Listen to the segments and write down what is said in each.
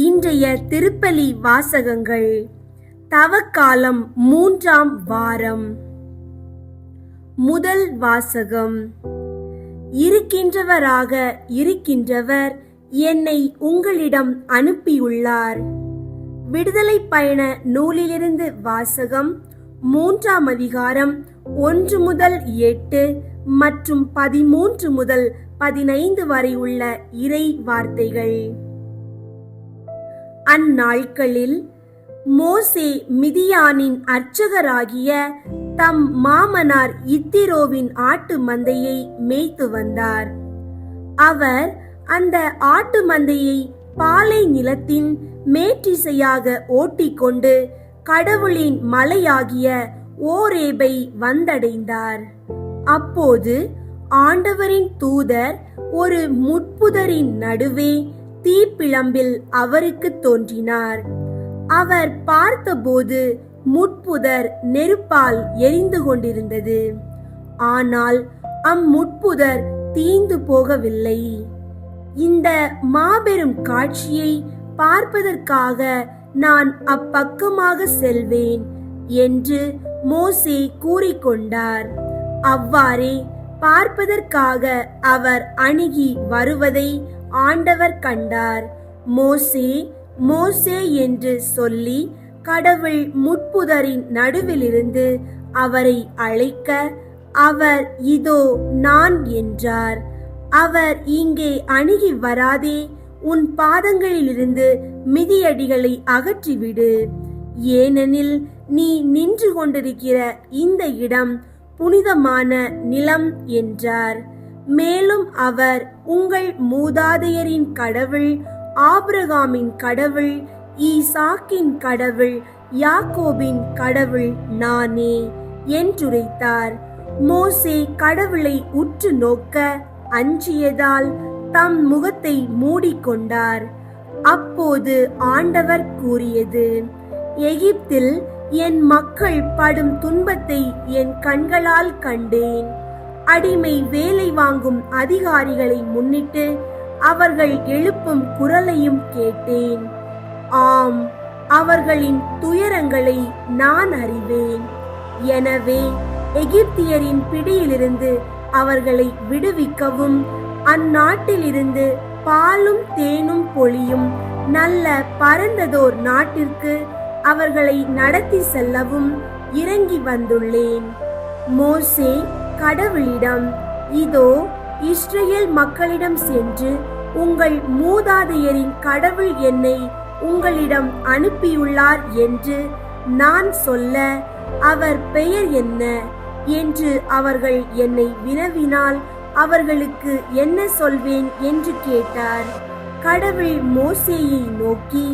இன்றைய திருப்பலி வாசகங்கள். தவக்காலம் மூன்றாம் வாரம். முதல் வாசகம். இருக்கின்றவராக இருக்கின்றவர் என்னை உங்களிடம் அனுப்பியுள்ளார். விடுதலை பயண நூலிலிருந்து வாசகம் மூன்றாம் அதிகாரம் ஒன்று முதல் எட்டு மற்றும் பதிமூன்று முதல் பதினைந்து வரை உள்ள இறை வார்த்தைகள். அந்நாட்களில் மோசே மிதியானின் அர்ச்சகராகிய தம் மாமனார் இத்திரோவின் ஆட்டு மந்தையை மேய்த்து வந்தார். அவர் அந்த ஆட்டு மந்தையை பாலை நிலத்தின் மேற்றிசையாக ஓட்டிக்கொண்டு கடவுளின் மலையாகிய ஓரேபை வந்தடைந்தார். அப்போது ஆண்டவரின் தூதர் ஒரு முட்புதரின் நடுவே தீப்பிழம்பில் அவருக்கு தோன்றினார். அவர் பார்த்தபோது முட்புதர் நெருப்பால் எரிந்து கொண்டிருந்தது. ஆனால் அம்முட்புதர் தீந்து போகவில்லை. இந்த மாபெரும் காட்சியை பார்ப்பதற்காக நான் அப்பக்கமாக செல்வேன் என்று மோசே கூறிக்கொண்டார். அவ்வாறே பார்ப்பதற்காக அவர் அணுகி வருவதை ஆண்டவர் கண்டார். மோசே மோசே என்று சொல்லி கடவுள் முட்புதரின் நடுவிலிருந்து அவரை அழைக்க அவர் இதோ நான் என்றார். அவர் இங்கே அணுகி வராதே உன் பாதங்களிலிருந்து மிதியடிகளை அகற்றிவிடு. ஏனெனில் நீ நின்று கொண்டிருக்கிற இந்த இடம் புனிதமான நிலம் என்றார். மேலும் அவர் உங்கள் மூதாதையரின் கடவுள் ஆபிரகாமின் கடவுள் ஈசாக்கின் கடவுள் யாக்கோபின் கடவுள் நானே என்றுரைத்தார். மோசே கடவுளை உற்று நோக்க அஞ்சியதால் தம் முகத்தை மூடிக்கொண்டார். அப்போது ஆண்டவர் கூறியது எகிப்தில் என் மக்கள் படும் துன்பத்தை என் கண்களால் கண்டேன். அடிமை வேலை வாங்கும் அதிகாரிகளை முன்னிட்டு அவர்கள் எழுப்பும் குரலையும் கேட்டேன். ஆம் அவர்களின் துயரங்களை நான் அறிவேன். எனவே எகிப்தியரின் பிடியிலிருந்து அவர்களை விடுவிக்கவும் அந்நாட்டிலிருந்து பாலும் தேனும் பொழியும் நல்ல பரந்ததோர் நாட்டிற்கு அவர்களை நடத்தி செல்லவும் இறங்கி வந்துள்ளேன். மோசே கடவுளிடம் இதோ இஸ்ரேல் மக்களிடம் சென்று உங்கள் மூதாதையரின் கடவுள் என்னை உங்களிடம் அனுப்பியுள்ளார் என்று நான் சொல்ல அவர் பெயர் என்ன? என்று அவர்கள் என்னை வினவினால் அவர்களுக்கு என்ன சொல்வேன்? என்று கேட்டார். கடவுள் மோசேயை நோக்கி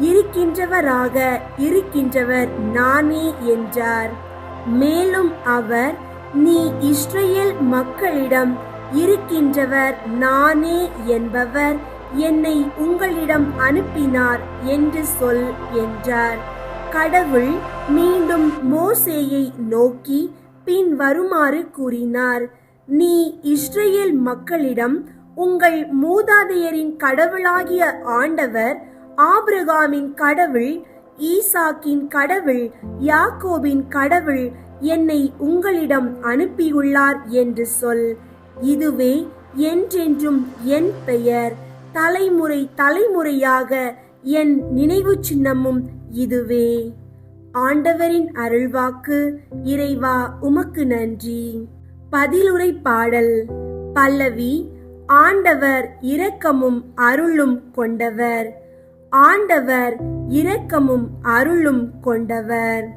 இருக்கின்றவராக இருக்கின்றவர் நானே என்றார். மேலும் அவர் நீ இஸ்ரேல் மக்களிடம் இருக்கின்றவர் நானே என்பவர் என்னை உங்களிடம் அனுப்பினார் என்று சொல் என்றார். கடவுள் மீண்டும் மோசேயை நோக்கி பின் வருமாறு கூறினார். நீ இஸ்ரேல் மக்களிடம் உங்கள் மூதாதையரின் கடவுளாகிய ஆண்டவர் ஆபிரகாமின் கடவுள் ஈசாக்கின் கடவுள் யாக்கோபின் கடவுள் என்னை உங்களிடம் அனுப்பியுள்ளார் என்று சொல். இதுவே என்றென்றும் என் பெயர். தலைமுறை தலைமுறையாக என் நினைவு சின்னமும் இதுவே. ஆண்டவரின் அருள்வாக்கு இறைவா உமக்கு நன்றி. பதிலுரை பாடல். பல்லவி ஆண்டவர் இரக்கமும் அருளும் கொண்டவர். ஆண்டவர் இரக்கமும் அருளும் கொண்டவர்.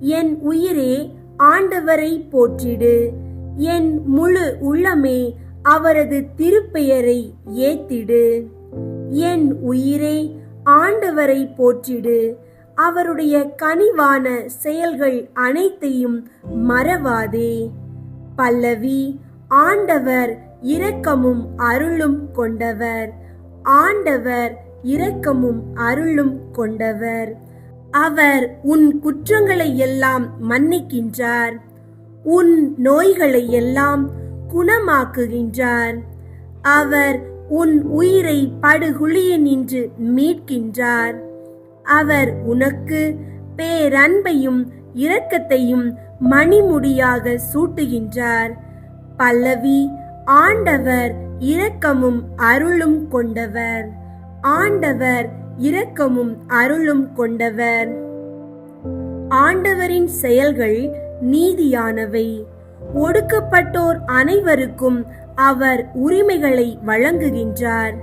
என் உயிரே ஆண்டவரை போற்றிடு. என் முழு உள்ளமே அவரது திருப்பெயரை ஏத்திடு. என் உயிரே ஆண்டவரை போற்றிடு. அவருடைய கனிவான செயல்கள் அனைத்தையும் மறவாதே. பல்லவி ஆண்டவர் இரக்கமும் அருளும் கொண்டவர். ஆண்டவர் இரக்கமும் அருளும் கொண்டவர். அவர் உன் குற்றங்களை எல்லாம் மன்னிக்கின்றார். உன் நோய்களை எல்லாம் குணமாக்குகின்றார். அவர் உன் உயிரை படுகுழியினின்று மீட்கின்றார். அவர் உனக்கு பேரன்பையும் இரக்கத்தையும் மணிமுடியாக சூட்டுகின்றார். பல்லவி ஆண்டவர் இரக்கமும் அருளும் கொண்டவர். ஆண்டவர் இரக்கமும் அருளும் கொண்டவர். ஆண்டவரின் செயல்கள் நீதியானவை. ஒடுக்கப்பட்டோர் அனைவருக்கும் அவர் உரிமைகளை வழங்குகின்றார்.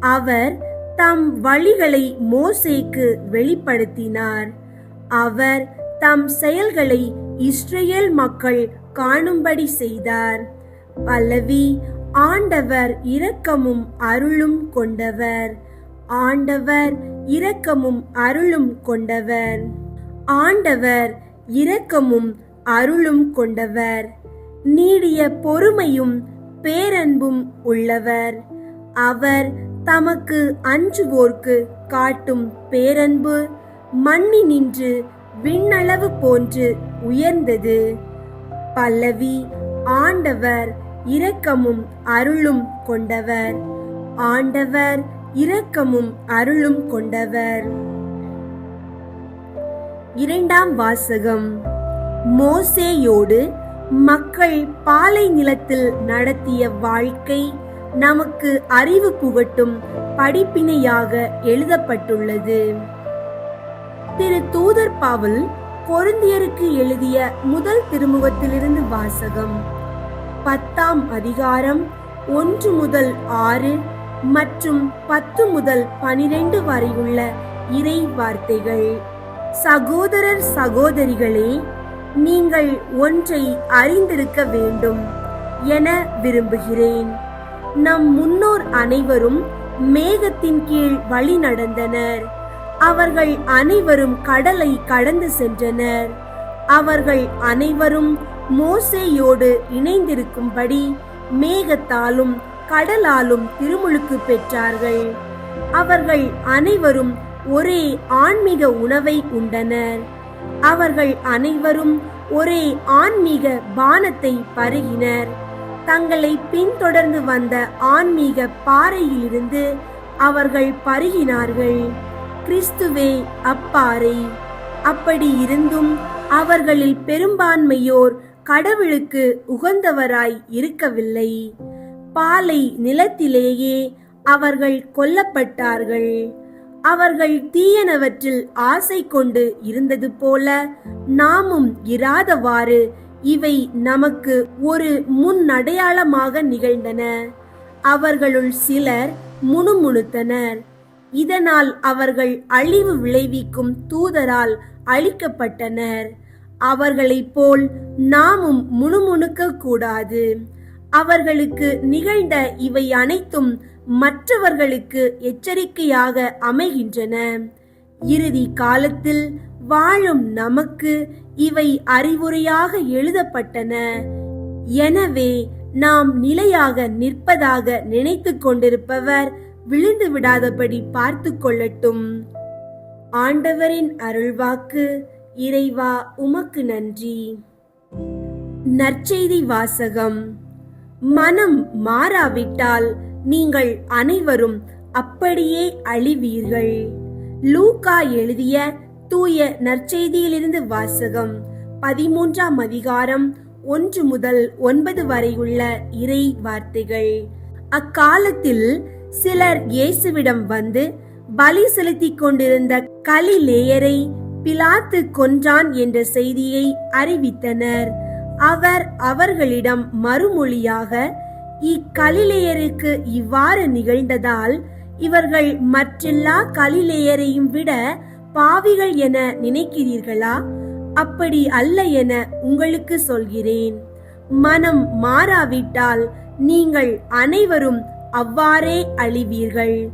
அவர் தம் வழிகளை மோசேக்கு வெளிப்படுத்தினார். அவர் தம் செயல்களை இஸ்ரேல் மக்கள் காணும்படி செய்தார். பல்லவி ஆண்டவர் இரக்கமும் அருளும் கொண்டவர். ஆண்டவர் இரக்கமும் அருளும் கொண்டவர். ஆண்டவர் இரக்கமும் அருளும் கொண்டவர். நீடிய பொறுமையும் பேரன்பும் உள்ளவர். அவர் தமக்கு அஞ்சுவோர்க்கு காட்டும் பேரன்பு மண்ணினின்று விண்ணளவு போன்று உயர்ந்தது. பல்லவி ஆண்டவர் இரக்கமும் அருளும் கொண்டவர். ஆண்டவர் இரக்கமும் அருளும் கொண்டவர். இரண்டாம் வாசகம். மோசேயோடு மக்கள் பாலை நிலத்தில் நடத்திய வாழ்க்கை நமக்கு அறிவு புகட்டும் படிப்பினையாக எழுதப்பட்டுள்ளது. திரு தூதர் பாவல் கொருந்தியருக்கு எழுதிய முதல் திருமுகத்திலிருந்து வாசகம். பத்தாம் அதிகாரம் ஒன்று முதல் ஆறு மற்றும் பத்து முதல் பனிரெண்டு வரையுள்ள இறை வார்த்தைகள். சகோதரர் சகோதரிகளே நீங்கள் ஒன்றை அறிந்திருக்க வேண்டும் என விரும்புகிறேன். நம் முன்னோர் அனைவரும் மேகத்தின் கீழ் வழி நடந்தனர். அவர்கள் அனைவரும் கடலை கடந்து சென்றனர். அவர்கள் அனைவரும் மோசேயோடு இணைந்திருக்கும்படி மேகத்தாலும் கடலாலும் திருமுழுக்கு பெற்றார்கள். அவர்கள் அனைவரும் ஒரே ஆன்மீக உணவை உண்டனர். அவர்கள் அனைவரும் ஒரே ஆன்மீக பானத்தை பருகினர். தங்களை பின்தொடர்ந்து வந்த ஆன்மீக பாறையிலிருந்து அவர்கள் பருகினார்கள். கிறிஸ்துவே அப்பாறை. அப்படி இருந்தும் அவர்களில் பெரும்பான்மையோர் கடவுளுக்கு உகந்தவராய் இருக்கவில்லை. பாலை நிலத்திலேயே அவர்கள் கொல்லப்பட்டார்கள். அவர்கள் தீயனவற்றில் ஆசை கொண்டு இருந்தது போல நாமும் இராதவாறு இவை நமக்கு ஒரு முன்னடையாளமாக நிகழ்ந்தன. அவர்களுள் சிலர் முணுமுணுத்தனர். இதனால் அவர்கள் அழிவு விளைவிக்கும் தூதரால் அழிக்கப்பட்டனர். அவர்களைப் போல் நாமும் முணுமுணுக்க கூடாது. அவர்களுக்கு நிகழ்ந்த இவை அனைத்தும் மற்றவர்களுக்கு எச்சரிக்கையாக அமைகின்றன. இறுதி காலத்தில் வாழும் நமக்கு இவை அறிவுரையாக எழுதப்பட்டன. எனவே நாம் நிலையாக நிற்பதாக நினைத்துக் கொண்டிருப்பவர் விழுந்து விடாதபடி பார்த்து கொள்ளட்டும். ஆண்டவரின் அருள்வாக்கு இறைவா உமக்கு நன்றி. நற்செய்தி வாசகம். மனம் மாறாவிட்டால் நீங்கள் அனைவரும் அப்படியே அழிவீர்கள். லூக்கா எழுதிய தூய நற்செய்தியிலிருந்து வாசகம் பதிமூன்றாம் அதிகாரம் ஒன்று முதல் ஒன்பது வரையுள்ள இறை வார்த்தைகள். அக்காலத்தில் சிலர் இயேசுவிடம் வந்து பலி செலுத்திக் கொண்டிருந்த கலிலேயரை பிலாத்து கொன்றான் என்ற செய்தியை அறிவித்தனர். அவர் அவர்களிடம் மறுமொழியாக இக்கலிலேயருக்கு இவ்வாறு நிகழ்ந்ததால் இவர்கள் மற்றெல்லா கலிலேயரையும் விட பாவிகள் என நினைக்கிறீர்களா? அப்படி அல்ல என உங்களுக்கு சொல்கிறேன். மனம் மாறாவிட்டால் நீங்கள் அனைவரும் அவ்வாறே அழிவீர்கள்.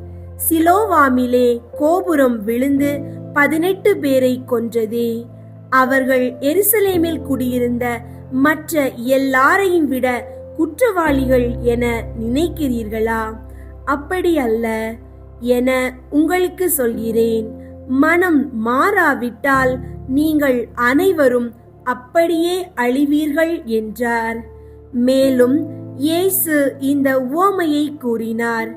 சிலோவாமிலே கோபுரம் விழுந்து பதினெட்டு பேரை கொன்றதே. அவர்கள் எருசலேமில் குடியிருந்த மற்ற எல்லாரையும் விட குற்றவாளிகள் என நினைக்கிறீர்களா? அப்படி அல்ல என உங்களுக்கு சொல்கிறேன். மனம் மாறாவிட்டால் நீங்கள் அனைவரும் அப்படியே அழிவீர்கள் என்றார். மேலும் இயேசு இந்த ஓமையை கூறினார்.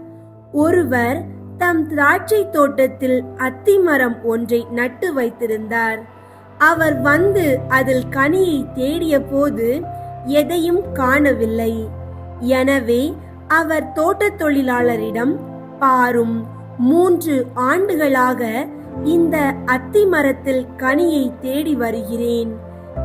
ஒருவர் தம் திராட்சை தோட்டத்தில் அத்திமரம் ஒன்றை நட்டு வைத்திருந்தார். அவர் வந்து அதில் கனியை தேடிய போது எதையும் காணவில்லை. எனவே அவர் தோட்டத் தொழிலாளரிடம் பாரும் மூன்று ஆண்டுகளாக இந்த அத்தி மரத்தில் கனியை தேடி வருகிறேன்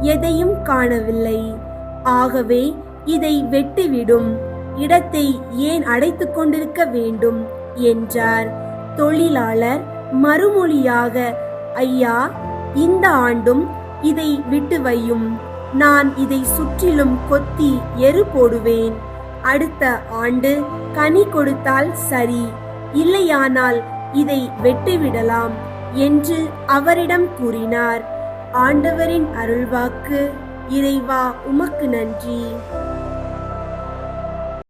எதையும் காணவில்லை. ஆகவே இதை வெட்டிவிடும் இடத்தை ஏன் அடைத்துக் கொண்டிருக்க வேண்டும்? என்றார். தொழிலாளர் மறுமொழியாக ஐயா இந்த ஆண்டும் இதை விட்டு வையும். நான் இதை சுற்றிலும் கொத்தி எரு போடுவேன். அடுத்த ஆண்டு கனி கொடுத்தால் சரி. இல்லையானால் இதை வெட்டிவிடலாம் என்று அவரிடம் கூறினார். ஆண்டவரின் அருள்வாக்கு இறைவா உமக்கு நன்றி.